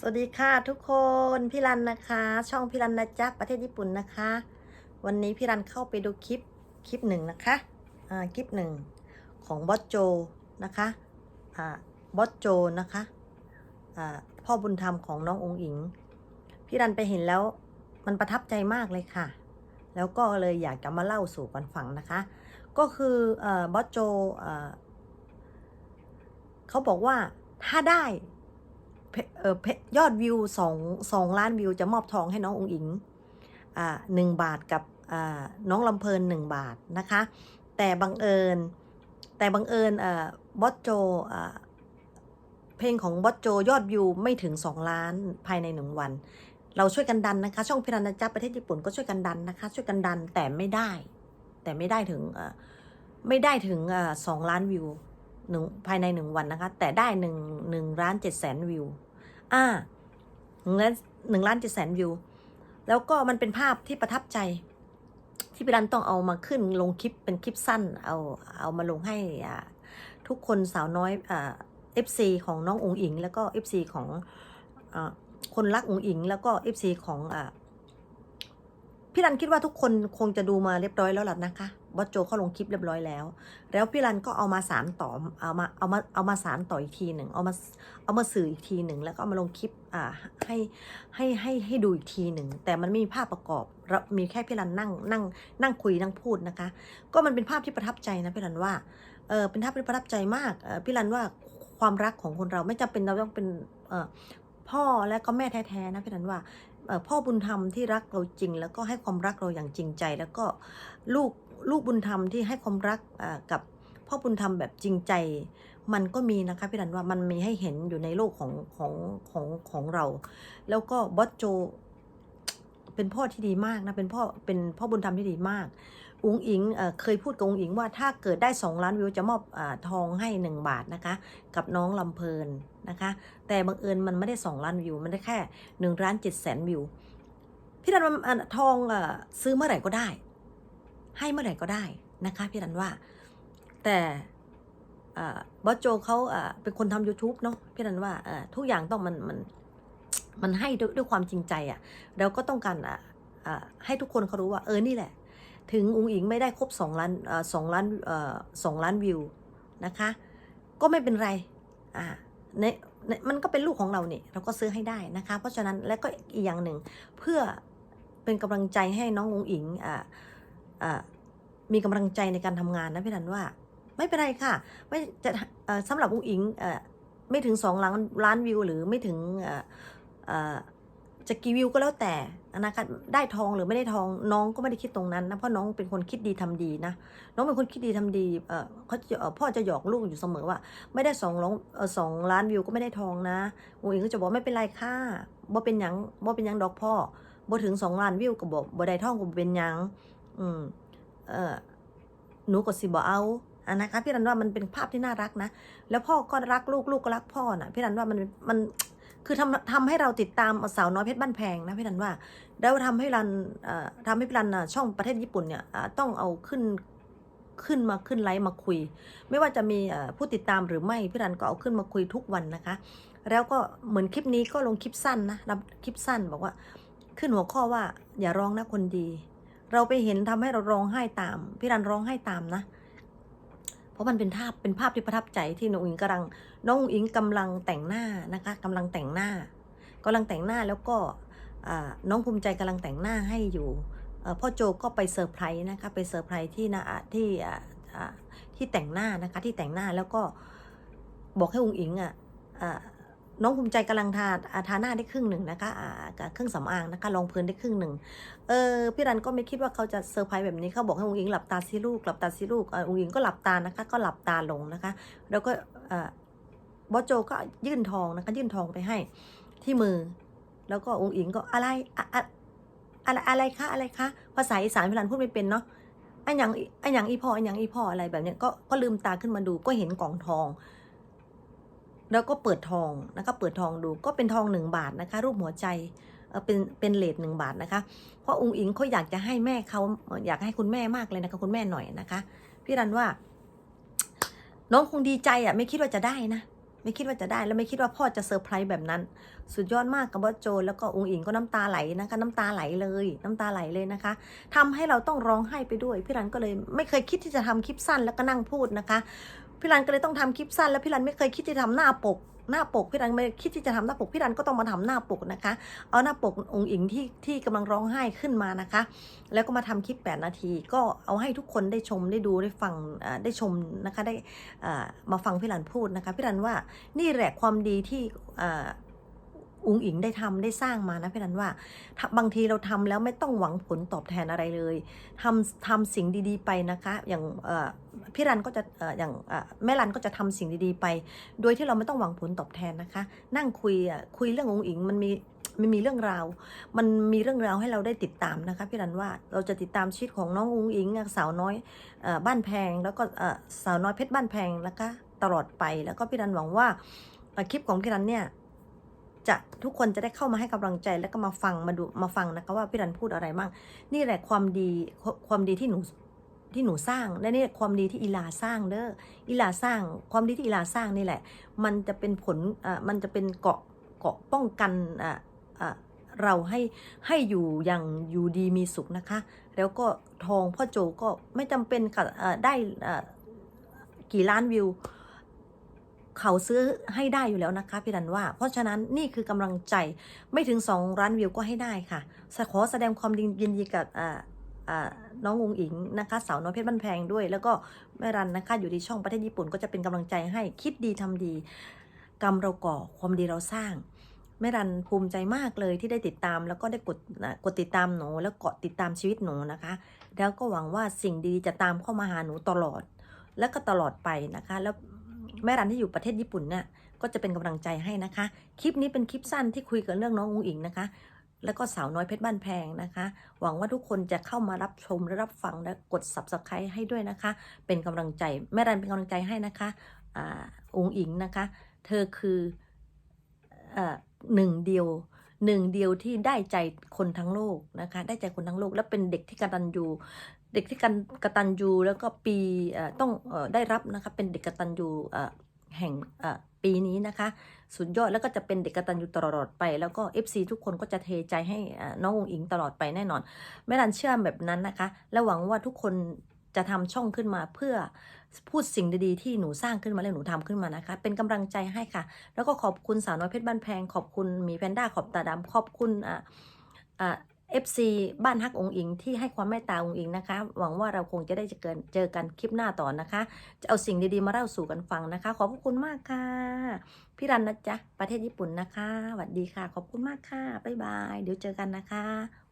สวัสดีค่ะทุกคนพี่รันนะคะ ช่องพี่รันนะจ๊ะประเทศญี่ปุ่นนะคะ วันนี้พี่รันเข้าไปดูคลิปคลิปหนึ่งนะคะอ่าคลิปหนึ่งของบอสโจนะคะอ่าบอสโจนะคะอ่าพ่อบุญธรรมของน้ององค์อิง พี่รันไปเห็นแล้วมันประทับใจมากเลยค่ะ แล้วก็เลยอยากจะมาเล่าสู่กันฟังนะคะ ก็คือเอ่อบอสโจเอ่อเขาบอกว่าถ้าได้ เออยอดวิวสองสองล้านวิวจะมอบทองให้น้ององอิงอ่าหนึ่งบาทกับอ่าน้องลำเพลินหนึ่งบาทนะคะ แต่บังเอิญ แต่บังเอิญเอ่อบอสโจอ่าเพลงของบอสโจยอดวิวไม่ถึง 2 ล้านภายในหนึ่งวัน เราช่วยกันดันนะคะ ช่องพิรันจับประเทศญี่ปุ่นก็ช่วยกันดันนะคะ ช่วยกันดันแต่ไม่ได้ แต่ไม่ได้ถึงเอ่อไม่ได้ถึงอ่อสองล้านวิวหนึ่งภายในหนึ่งวันนะคะ แต่ได้หนึ่งหนึ่งล้านเจ็ดแสนวิว อ่าหนึ่งล้านหนึ่งล้านเจ็ดแสนวิว แล้วก็มันเป็นภาพที่ประทับใจ ที่พี่รันต้องเอามาขึ้นลงคลิปเป็นคลิปสั้น เอาเอามาลงให้อ่าทุกคนสาวน้อยอ่าเอฟซีของน้ององอิง แล้วก็เอฟซีของอาคนรักองอิง แล้วก็เอฟซีของอ่าพี่รันคิดว่าทุกคนคงจะดูมาเรียบร้อยแล้วล่ะนะคะ บอสโจเขาลงคลิปเรียบร้อยแล้ว แล้วพี่รันก็เอามาสารต่อเอามาเอามาเอามาสารต่ออีกทีหนึ่งเอามาเอามาสื่ออีกทีหนึ่งแล้วก็เอามาลงคลิปอ่าให้ให้ให้ให้ดูอีกทีหนึ่งแต่มันไม่มีภาพประกอบเรามีแค่พี่รันนั่งนั่งนั่งคุยนั่งพูดนะคะ ก็มันเป็นภาพที่ประทับใจนะพี่รันว่าเออเป็นภาพที่ประทับใจมากเออพี่รันว่าความรักของคนเราไม่จำเป็นเราต้องเป็นเออพ่อและก็แม่แท้ๆนะพี่รันว่าพ่อบุญธรรมที่รักเราจริง แล้วก็ให้ความรักเราอย่างจริงใจ แล้วก็ลูก ลูกบุญธรรมที่ให้ความรักกับพ่อบุญธรรมแบบจริงใจ มันก็มีนะคะพี่รันว่ามันมีให้เห็นอยู่ในโลกของของของของเรา แล้วก็บอสโจเป็นพ่อที่ดีมากนะเป็นพ่อเป็นพ่อบุญธรรมที่ดีมากอุงอิงเคยพูดกับอุงอิงว่าถ้าเกิดได้ 2 ล้านวิวจะมอบอทองให้ 1 บาทนะคะ กับน้องลำเพลินนะคะ แต่บังเอิญมันไม่ได้ 2 ล้านวิว มันได้แค่1ล้าน7แสนวิว พี่รันทองอซื้อเมื่อไหร่ก็ได้ ให้เมื่อไหร่ก็ได้นะคะพี่รันว่า แต่บอสโจเขาเป็นคนทำ YouTube เนาะพี่รันว่าทุกอย่างต้องมันมันมันให้ด้วยด้วยความจริงใจอะ่ะเราก็ต้องการอ่าอ่าให้ทุกคนเขารู้ว่าเออนี่แหละ ถึงอุงอิงไม่ได้ครบสองล้านสองล้านสองล้านวิวนะคะ ก็ไม่เป็นไรอ่าในในมันก็เป็นลูกของเราเนี่ยเราก็ซื้อให้ได้นะคะ เพราะฉะนั้นและก็อีกอย่างหนึ่งเพื่อเป็นกำลังใจให้น้องอุงอิงอ่าอ่า มีกำลังใจในการทำงานนะพี่นันว่า ไม่เป็นไรค่ะ ไม่จะสำหรับอุงอิงไม่ถึงสองล้านล้านวิว หรือไม่ถึงจะกี่วิวก็แล้วแต่นะคะได้ทองหรือไม่ได้ทองน้องก็ไม่ได้คิดตรงนั้นนะเพราะน้องเป็นคนคิดดีทำดีนะน้องเป็นคนคิดดีทำดีเออเขาจะพ่อจะหยอกลูกอยู่เสมอว่า ไม่ได้สองล้านสองล้านวิวก็ไม่ได้ทองนะอุงอิงก็จะบอกไม่เป็นไรค่ะบ่เป็นยังบ่เป็นยังดอกพ่อบ่ถึงสองล้านวิวก็บอกบ่ได้ทองก็บ่เป็นยัง อืม เออหนูก็สิบ่เอาอันนะคะพี่รันว่ามันเป็นภาพที่น่ารักนะ แล้วพ่อก็รักลูกลูกก็รักพ่อนะพี่รันว่ามันมันคือทำทำให้เราติดตามสาวน้อยเพชรบ้านแพงนะพี่รันว่า แล้วทำให้รันเอ่อทำให้พี่รันน่ะช่องประเทศญี่ปุ่นเนี่ยต้องเอาขึ้นขึ้นมาขึ้นไลฟ์มาคุย ไม่ว่าจะมีผู้ติดตามหรือไม่พี่รันก็เอาขึ้นมาคุยทุกวันนะคะ แล้วก็เหมือนคลิปนี้ก็ลงคลิปสั้นนะรับคลิปสั้นบอกว่า ขึ้นหัวข้อว่าอย่าร้องนะคนดี เราไปเห็นทำให้เราร้องไห้ตาม พี่รันร้องไห้ตามนะ เพราะมันเป็นภาพเป็นภาพที่ประทับใจที่น้องอิงกำลัง น้องอิงกำลังแต่งหน้านะคะกำลังแต่งหน้ากำลังแต่งหน้าแล้วก็น้องภูมิใจกำลังแต่งหน้าให้อยู่พ่อโจก็ไปเซอร์ไพรส์นะคะไปเซอร์ไพรส์ที่นะที่ที่แต่งหน้านะคะที่แต่งหน้าแล้วก็บอกให้องอิงอะ น้องภูมิใจกำลังทาอ่าทาหน้าได้ครึ่งหนึ่งนะคะอ่ากับเครื่องสำอางนะคะรองพื้นได้ครึ่งหนึ่งเออพี่รันก็ไม่คิดว่าเขาจะเซอร์ไพรส์แบบนี้เขาบอกให้องอิงหลับตาสิลูกหลับตาสิลูกอ่าองอิงก็หลับตานะคะ ก็หลับตาลงนะคะ แล้วก็บอสโจก็ยื่นทองนะคะยื่นทองไปให้ที่มือ แล้วก็องค์อิงก็อะไรอะอะอะไรอะไรคะอะไรคะภาษาอีสานพิรันพูดไม่เป็นเนาะอันอย่างอันอย่างอีพ่ออันอย่างอีพ่ออะไรแบบเนี้ยก็ก็ลืมตาขึ้นมาดูก็เห็นกล่องทอง แล้วก็เปิดทองนะคะเปิดทองดูก็เป็นทองหนึ่งบาทนะคะ รูปหัวใจเอ่อเป็นเป็นเลทหนึ่งบาทนะคะ เพราะองค์อิงเขาอยากจะให้แม่เขาอยากให้คุณแม่มากเลยนะคะคุณแม่หน่อยนะคะ พี่รันว่า น้องคงดีใจอะ ไม่คิดว่าจะได้นะไม่คิดว่าจะได้แล้วไม่คิดว่าพ่อจะเซอร์ไพรส์แบบนั้น สุดยอดมากกับบอสโจแล้วก็องค์อิงก็น้ำตาไหลนะคะน้ำตาไหลเลย น้ำตาไหลเลยนะคะทำให้เราต้องร้องไห้ไปด้วยพี่รันก็เลยไม่เคยคิดที่จะทำคลิปสั้นแล้วก็นั่งพูดนะคะ พี่รันก็เลยต้องทำคลิปสั้นแล้วพี่รันไม่เคยคิดที่จะทำหน้าปก หน้าปกพี่รันไม่คิดที่จะทำหน้าปกพี่รันก็ต้องมาทำหน้าปกนะคะ เอาหน้าปกองค์อิงที่ที่กำลังร้องไห้ขึ้นมานะคะ แล้วก็มาทำคลิป 8 นาที ก็เอาให้ทุกคนได้ชมได้ดูได้ฟังได้ชมนะคะได้มาฟังพี่รันพูดนะคะ พี่รันว่านี่แหละความดีที่ อุงอิงได้ทำได้สร้างมานะพี่รันว่า บางทีเราทำแล้วไม่ต้องหวังผลตอบแทนอะไรเลยทำทำสิ่งดีๆไปนะคะ อย่างพี่รันก็จะอย่างแม่รันก็จะทำสิ่งดีๆไป โดยที่เราไม่ต้องหวังผลตอบแทนนะคะ นั่งคุยคุยเรื่ององค์อิงมันมีมันมีเรื่องราว มันมีเรื่องราวให้เราได้ติดตามนะคะพี่รันว่าเราจะติดตามชีวิตของน้ององค์อิงสาวน้อยอบ้านแพงแล้วก็สาวน้อยเพชรบ้านแพงแล้วก็ตลอดไปแล้วก็พี่รันหวังว่าคลิปของพี่รันเนี่ย จะทุกคนจะได้เข้ามาให้กำลังใจแล้วก็มาฟังมาดูมาฟังนะคะว่าพี่รันพูดอะไรบ้างนี่แหละความดีความดีที่หนูที่หนูสร้างและนี่ความดีที่อีลาสร้างเด้ออีลาสร้างความดีที่อีลาสร้างนี่แหละ มันจะเป็นผลอ่ามันจะเป็นเกาะเกาะป้องกันอ่าอ่าเราให้ให้อยู่อย่างอยู่ดีมีสุขนะคะ แล้วก็ทองพ่อโจก็ไม่จำเป็นกับอ่าได้อ่ากี่ล้านวิว เขาซื้อให้ได้อยู่แล้วนะคะพี่รันว่า เพราะฉะนั้นนี่คือกำลังใจไม่ถึง 2 ล้านวิวก็ให้ได้ค่ะขอแสดงความยินดีกับน้ององอิงนะคะสาวน้อยเพชรบ้านแพงด้วย แล้วก็แม่รันนะคะอยู่ที่ช่องประเทศญี่ปุ่นก็จะเป็นกำลังใจให้คิดดีทำดี กรรมเราก่อความดีเราสร้างแม่รันภูมิใจมากเลยที่ได้ติดตาม แล้วก็ได้กดกดติดตามหนู แล้วเกาะติดตามชีวิตหนูนะคะ แล้วก็หวังว่าสิ่งดีจะตามเข้ามาหาหนูตลอด และก็ตลอดไปนะคะแล้ว แม่รันที่อยู่ประเทศญี่ปุ่นเนี่ยก็จะเป็นกำลังใจให้นะคะ คลิปนี้เป็นคลิปสั้นที่คุยกับเรื่องน้องอุงอิงนะคะ แล้วก็สาวน้อยเพชรบ้านแพงนะคะ หวังว่าทุกคนจะเข้ามารับชมและรับฟังและกด subscribe ให้ด้วยนะคะ เป็นกำลังใจแม่รันเป็นกำลังใจให้นะคะอ่าองอิงนะคะ เธอคือเอ่อหนึ่งเดียว หนึ่งเดียวที่ได้ใจคนทั้งโลกนะคะ ได้ใจคนทั้งโลก และเป็นเด็กที่กตัญญูเด็กที่กันกตัญญูแล้วก็ปีต้องอได้รับนะคะเป็นเด็กกตัญญูแห่งปีนี้นะคะ สุดยอดแล้วก็จะเป็นเด็กกตัญญูตลอดไป แล้วก็ FC ทุกคนก็จะเทใจให้น้ององอิงตลอดไปแน่นอนแม่รันเชื่อแบบนั้นนะคะ และหวังว่าทุกคน จะทำช่องขึ้นมาเพื่อพูดสิ่งดีๆ ที่หนูสร้างขึ้นมาและหนูทำขึ้นมานะคะ เป็นกำลังใจให้ค่ะ แล้วก็ขอบคุณสาวน้อยเพชรบ้านแพง ขอบคุณมีแพนด้าขอบตาดำขอบคุณอ่าอ่าเอฟซีบ้านฮักองอิง ที่ให้ความเมตตาองอิงนะคะ หวังว่าเราคงจะได้เจอกันเจอกันคลิปหน้าต่อนะคะ จะเอาสิ่งดีๆมาเล่าสู่กันฟังนะคะ ขอบคุณมากค่ะ พี่รันนะจ๊ะ ประเทศญี่ปุ่นนะคะสวัสดีค่ะ ขอบคุณมากค่ะ บ๊ายบาย เดี๋ยวเจอกันนะคะ